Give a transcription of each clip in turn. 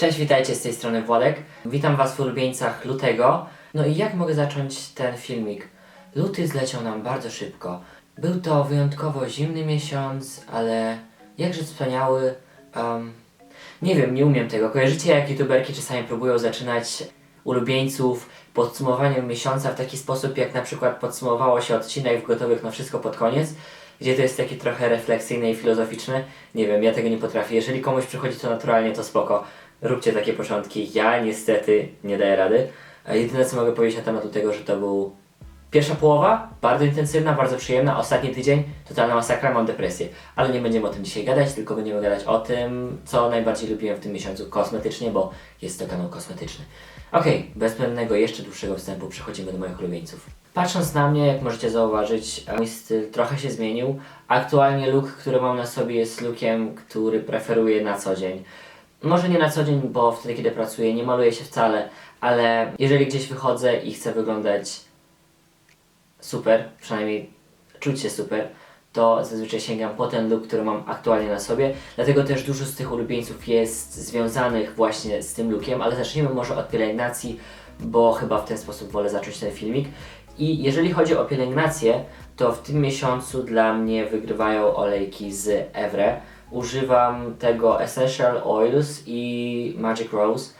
Cześć, witajcie z tej strony Władek. Witam Was w ulubieńcach lutego. No i jak mogę zacząć ten filmik? Luty zleciał nam bardzo szybko. Był to wyjątkowo zimny miesiąc, ale jakże wspaniały. Um, nie wiem, nie umiem tego. Kojarzycie jak youtuberki czasami próbują zaczynać ulubieńców podsumowaniem miesiąca w taki sposób, jak na przykład podsumowało się odcinek w Gotowych na Wszystko pod koniec, gdzie to jest takie trochę refleksyjne i filozoficzne. Nie wiem, ja tego nie potrafię. Jeżeli komuś przychodzi to naturalnie, to spoko. Róbcie takie początki. Ja niestety nie daję rady. A jedyne co mogę powiedzieć na temat tego, że to był pierwsza połowa, bardzo intensywna, bardzo przyjemna. Ostatni tydzień, totalna masakra, mam depresję. Ale nie będziemy o tym dzisiaj gadać, tylko będziemy gadać o tym, co najbardziej lubiłem w tym miesiącu kosmetycznie, bo jest to kanał kosmetyczny. Okej, bez zbędnego jeszcze dłuższego wstępu przechodzimy do moich ulubieńców. Patrząc na mnie, jak możecie zauważyć, mój styl trochę się zmienił. Aktualnie look, który mam na sobie jest lookiem, który preferuję na co dzień. Może nie na co dzień, bo wtedy kiedy pracuję nie maluję się wcale, ale jeżeli gdzieś wychodzę i chcę wyglądać super, przynajmniej czuć się super, to zazwyczaj sięgam po ten look, który mam aktualnie na sobie. Dlatego też dużo z tych ulubieńców jest związanych właśnie z tym lookiem, ale zacznijmy może od pielęgnacji, bo chyba w ten sposób wolę zacząć ten filmik. I jeżeli chodzi o pielęgnację, to w tym miesiącu dla mnie wygrywają olejki z Evre. Używam tego Essential Oils i Magic Rose.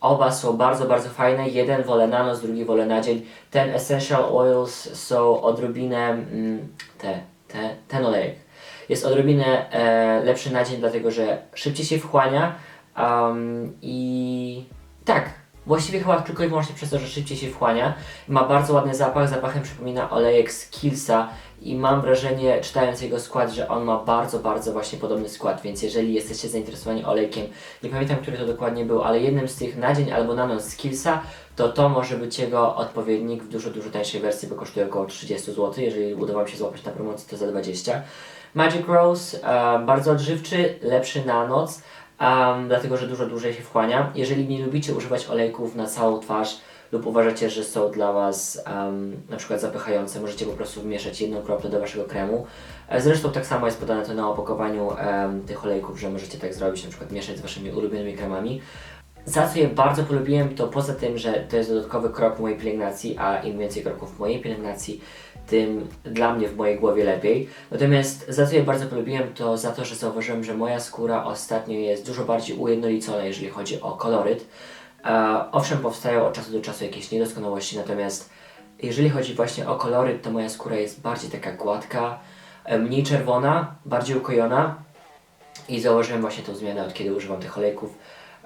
Oba są bardzo, bardzo fajne. Jeden wolę na noc, drugi wolę na dzień. Ten Essential Oils są odrobinę mm, te, te, ten olejek jest odrobinę e, lepszy na dzień, dlatego że szybciej się wchłania um, i tak, właściwie chyba tylko i wyłącznie przez to, że szybciej się wchłania. Ma bardzo ładny zapach, zapachem przypomina olejek z Killsa i mam wrażenie, czytając jego skład, że on ma bardzo, bardzo właśnie podobny skład, więc jeżeli jesteście zainteresowani olejkiem, nie pamiętam, który to dokładnie był, ale jednym z tych na dzień albo na noc z Killsa, to to może być jego odpowiednik w dużo, dużo tańszej wersji, bo kosztuje około 30 zł, jeżeli uda Wam się złapać na promocji, to za 20. Magic Rose, e, bardzo odżywczy, lepszy na noc, em, dlatego że dużo dłużej się wchłania. Jeżeli nie lubicie używać olejków na całą twarz lub uważacie, że są dla Was em, na przykład zapychające, możecie po prostu wmieszać jedną kroplę do Waszego kremu. E, Zresztą tak samo jest podane to na opakowaniu em, tych olejków, że możecie tak zrobić, na przykład mieszać z Waszymi ulubionymi kremami. Za co je bardzo polubiłem, to poza tym, że to jest dodatkowy krok w mojej pielęgnacji, a im więcej kroków w mojej pielęgnacji, tym dla mnie w mojej głowie lepiej. Natomiast za co je bardzo polubiłem, to za to, że zauważyłem, że moja skóra ostatnio jest dużo bardziej ujednolicona, jeżeli chodzi o koloryt. E, owszem, powstają od czasu do czasu jakieś niedoskonałości, natomiast jeżeli chodzi właśnie o koloryt, to moja skóra jest bardziej taka gładka, e, mniej czerwona, bardziej ukojona i zauważyłem właśnie tą zmianę od kiedy używam tych olejków,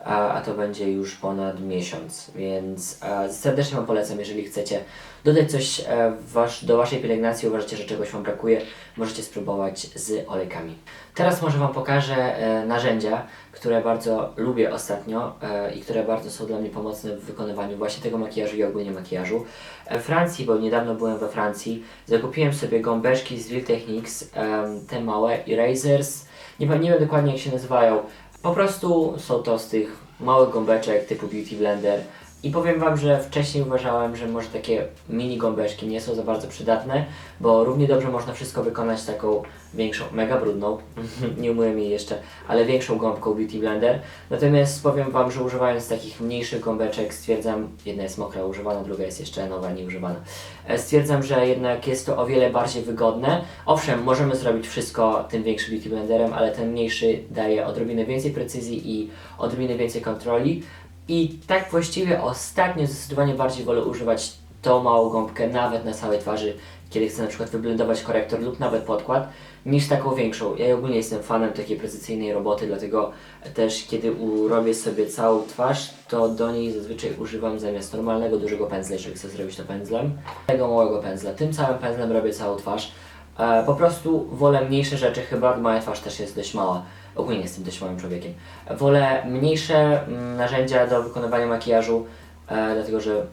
a, a to będzie już ponad miesiąc, więc e, serdecznie Wam polecam, jeżeli chcecie dodać coś e, wasz, do Waszej pielęgnacji, uważacie, że czegoś Wam brakuje, możecie spróbować z olejkami. Teraz może Wam pokażę e, narzędzia, które bardzo lubię ostatnio e, i które bardzo są dla mnie pomocne w wykonywaniu właśnie tego makijażu i ogólnie makijażu. E, W Francji, bo niedawno byłem we Francji, zakupiłem sobie gąbeczki z Real Techniques, em, te małe erasers, nie, nie wiem dokładnie jak się nazywają, po prostu są to z tych małych gąbeczek typu Beauty Blender i powiem Wam, że wcześniej uważałem, że może takie mini gąbeczki nie są za bardzo przydatne, bo równie dobrze można wszystko wykonać taką większą, mega brudną, nie umyłem jej jeszcze, ale większą gąbką Beauty Blender. Natomiast powiem Wam, że używając takich mniejszych gąbeczek stwierdzam, jedna jest mokra używana, druga jest jeszcze nowa, nieużywana. E, Stwierdzam, że jednak jest to o wiele bardziej wygodne. Owszem, możemy zrobić wszystko tym większym Beauty Blenderem, ale ten mniejszy daje odrobinę więcej precyzji i odrobinę więcej kontroli. I tak właściwie ostatnio zdecydowanie bardziej wolę używać tą małą gąbkę nawet na całej twarzy, kiedy chcę na przykład wyblendować korektor lub nawet podkład, niż taką większą. Ja ogólnie jestem fanem takiej precyzyjnej roboty, dlatego też kiedy robię sobie całą twarz, to do niej zazwyczaj używam zamiast normalnego dużego pędzla, jeżeli chcę zrobić to pędzlem, tego małego pędzla. Tym samym pędzlem robię całą twarz. E, po prostu wolę mniejsze rzeczy, chyba moja twarz też jest dość mała. Ogólnie jestem dość małym człowiekiem. Wolę mniejsze mm, narzędzia do wykonywania makijażu, e, dlatego że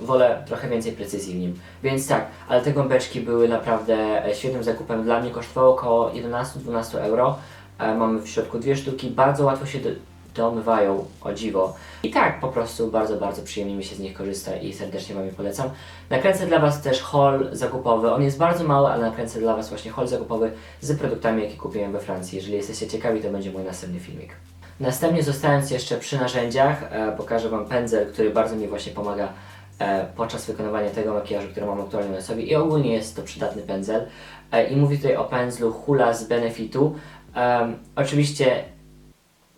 wolę trochę więcej precyzji w nim. Więc tak, ale te gąbeczki były naprawdę e, świetnym zakupem. Dla mnie kosztowało około 11-12 euro. E, mamy w środku dwie sztuki, bardzo łatwo się do, domywają, o dziwo. I tak, po prostu bardzo, bardzo przyjemnie mi się z nich korzysta i serdecznie Wam je polecam. Nakręcę dla Was też haul zakupowy. On jest bardzo mały, ale nakręcę dla Was właśnie haul zakupowy z produktami, jakie kupiłem we Francji. Jeżeli jesteście ciekawi, to będzie mój następny filmik. Następnie zostając jeszcze przy narzędziach, e, pokażę Wam pędzel, który bardzo mi właśnie pomaga e, podczas wykonywania tego makijażu, który mam aktualnie na sobie i ogólnie jest to przydatny pędzel. E, I mówię tutaj o pędzlu Hula z Benefitu. Em, oczywiście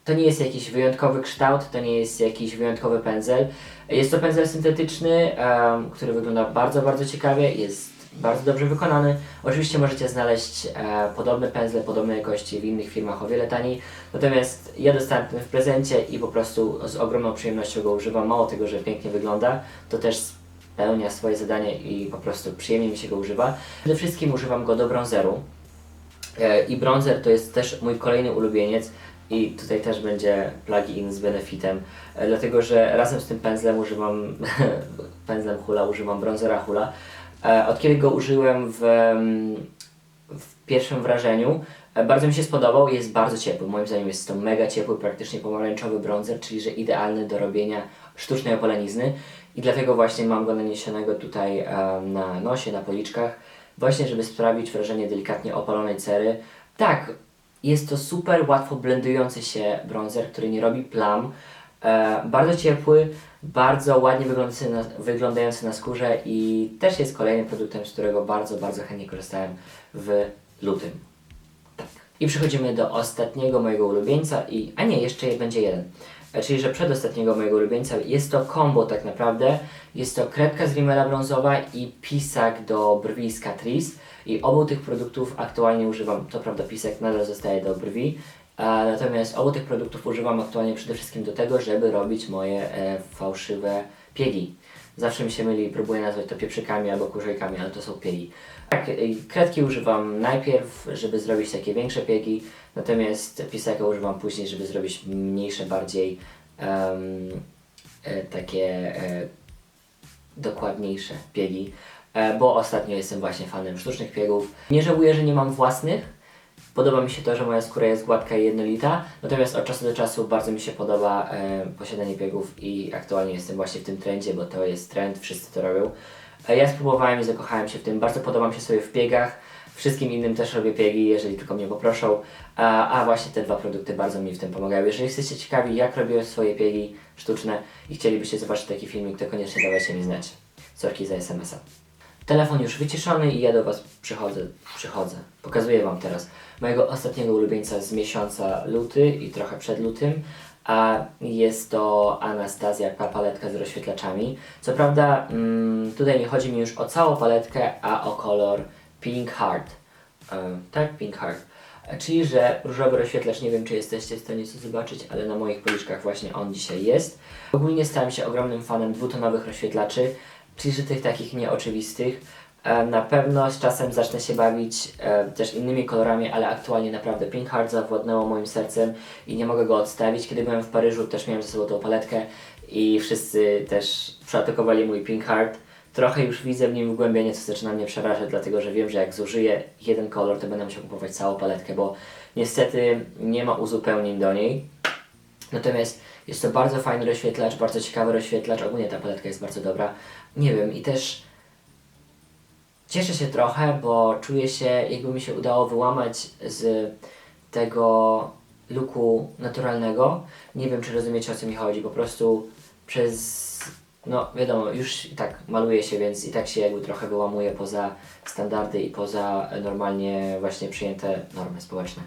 to nie jest jakiś wyjątkowy kształt, to nie jest jakiś wyjątkowy pędzel. Jest to pędzel syntetyczny, em, który wygląda bardzo, bardzo ciekawie, jest bardzo dobrze wykonany. Oczywiście możecie znaleźć e, podobne pędzle, podobnej jakości w innych firmach o wiele taniej. Natomiast ja dostałem ten w prezencie i po prostu z ogromną przyjemnością go używam. Mało tego, że pięknie wygląda, to też spełnia swoje zadanie i po prostu przyjemnie mi się go używa. Przede wszystkim używam go do bronzeru. E, I bronzer to jest też mój kolejny ulubieniec i tutaj też będzie plugin z benefitem, e, dlatego że razem z tym pędzlem używam, pędzlem Hula używam bronzera Hula. E, Od kiedy go użyłem w, mm, w pierwszym wrażeniu, e, bardzo mi się spodobał, jest bardzo ciepły. Moim zdaniem jest to mega ciepły, praktycznie pomarańczowy bronzer, czyli że idealny do robienia sztucznej opalenizny i dlatego właśnie mam go naniesionego tutaj na nosie, na policzkach, właśnie żeby sprawić wrażenie delikatnie opalonej cery. Tak, jest to super łatwo blendujący się bronzer, który nie robi plam, e, bardzo ciepły, bardzo ładnie wyglądający na, wyglądający na skórze i też jest kolejnym produktem, z którego bardzo, bardzo chętnie korzystałem w lutym. Tak. I przechodzimy do ostatniego mojego ulubieńca i, a nie, jeszcze będzie jeden. Czyli, że przedostatniego mojego ulubieńca jest to combo tak naprawdę. Jest to kredka z rimela brązowa i pisak do brwi z Catrice. I obu tych produktów aktualnie używam. To prawda, pisak nadal zostaje do brwi. Natomiast obu tych produktów używam aktualnie przede wszystkim do tego, żeby robić moje e, fałszywe piegi. Zawsze mi się myli, próbuję nazwać to pieprzykami albo kurzejkami, ale to są piegi. Tak, i kredki używam najpierw, żeby zrobić takie większe piegi, natomiast pisaka używam później, żeby zrobić mniejsze, bardziej e, takie e, dokładniejsze piegi, e, bo ostatnio jestem właśnie fanem sztucznych piegów. Nie żałuję, że nie mam własnych. Podoba mi się to, że moja skóra jest gładka i jednolita, natomiast od czasu do czasu bardzo mi się podoba e, posiadanie piegów i aktualnie jestem właśnie w tym trendzie, bo to jest trend, wszyscy to robią. E, ja spróbowałem i zakochałem się w tym, bardzo podoba mi się sobie w piegach, wszystkim innym też robię piegi, jeżeli tylko mnie poproszą, a, a właśnie te dwa produkty bardzo mi w tym pomagają. Jeżeli jesteście ciekawi, jak robię swoje piegi sztuczne i chcielibyście zobaczyć taki filmik, to koniecznie dawajcie mi znać. Sorki za SMS-a. Telefon już wyciszony i ja do Was przychodzę, przychodzę. Pokazuję Wam teraz mojego ostatniego ulubieńca z miesiąca luty i trochę przed lutym, a jest to Anastazja ta paletka z rozświetlaczami. Co prawda mm, tutaj nie chodzi mi już o całą paletkę, a o kolor Pink Heart. E, tak, Pink Heart. Czyli, że różowy rozświetlacz, nie wiem czy jesteście w stanie to zobaczyć, ale na moich policzkach właśnie on dzisiaj jest. Ogólnie stałem się ogromnym fanem dwutonowych rozświetlaczy, czyli że tych takich nieoczywistych. E, Na pewno z czasem zacznę się bawić e, też innymi kolorami, ale aktualnie naprawdę Pink Heart zawładnęło moim sercem i nie mogę go odstawić. Kiedy byłem w Paryżu też miałem ze sobą tą paletkę i wszyscy też przeatakowali mój Pink Heart. Trochę już widzę w nim wgłębienie, co zaczyna mnie przerażać, dlatego że wiem, że jak zużyję jeden kolor, to będę musiał kupować całą paletkę, bo niestety nie ma uzupełnień do niej. Natomiast jest to bardzo fajny rozświetlacz, bardzo ciekawy rozświetlacz, ogólnie ta paletka jest bardzo dobra. Nie wiem, i też cieszę się trochę, bo czuję się, jakby mi się udało wyłamać z tego luku naturalnego. Nie wiem, czy rozumiecie o co mi chodzi, po prostu przez, no wiadomo, już i tak maluję się, więc i tak się jakby trochę wyłamuję poza standardy i poza normalnie właśnie przyjęte normy społeczne.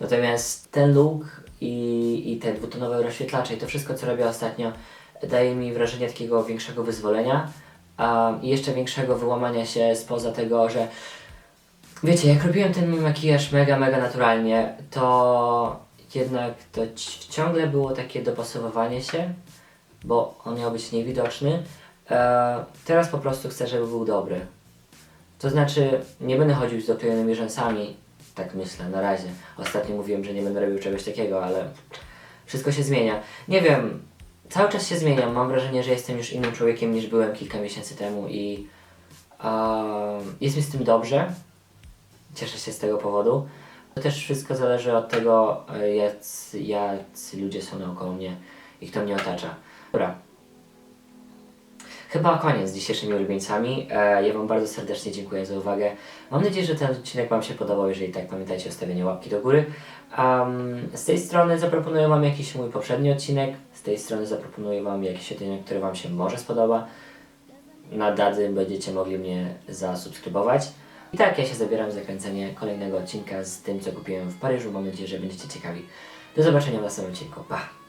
Natomiast ten look i, i te dwutonowe rozświetlacze i to wszystko, co robię ostatnio, daje mi wrażenie takiego większego wyzwolenia i jeszcze większego wyłamania się spoza tego, że wiecie, jak robiłem ten makijaż mega, mega naturalnie, to jednak to ci- ciągle było takie dopasowywanie się, bo on miał być niewidoczny. E, teraz po prostu chcę, żeby był dobry. To znaczy, nie będę chodził z doklejonymi rzęsami, tak myślę, na razie. Ostatnio mówiłem, że nie będę robił czegoś takiego, ale wszystko się zmienia. Nie wiem, cały czas się zmieniam. Mam wrażenie, że jestem już innym człowiekiem niż byłem kilka miesięcy temu i um, jest mi z tym dobrze. Cieszę się z tego powodu. To też wszystko zależy od tego, e, jacy, jacy ludzie są naokoło mnie i kto mnie otacza. Dobra. Chyba koniec z dzisiejszymi ulubieńcami. E, ja Wam bardzo serdecznie dziękuję za uwagę. Mam nadzieję, że ten odcinek Wam się podobał. Jeżeli tak, pamiętajcie o stawieniu łapki do góry. Um, z tej strony zaproponuję Wam jakiś mój poprzedni odcinek. Z tej strony zaproponuję Wam jakiś odcinek, który Wam się może spodoba. Na dady będziecie mogli mnie zasubskrybować. I tak, ja się zabieram za kręcenie kolejnego odcinka z tym, co kupiłem w Paryżu. Mam nadzieję, że będziecie ciekawi. Do zobaczenia w następnym odcinku. Pa!